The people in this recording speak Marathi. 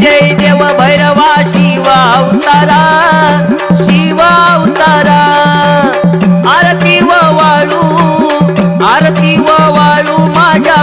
जय देव भैरवा शिवा अवतारा शिवा अवतारा आरती व वाळू आरती व वाळू माझ्या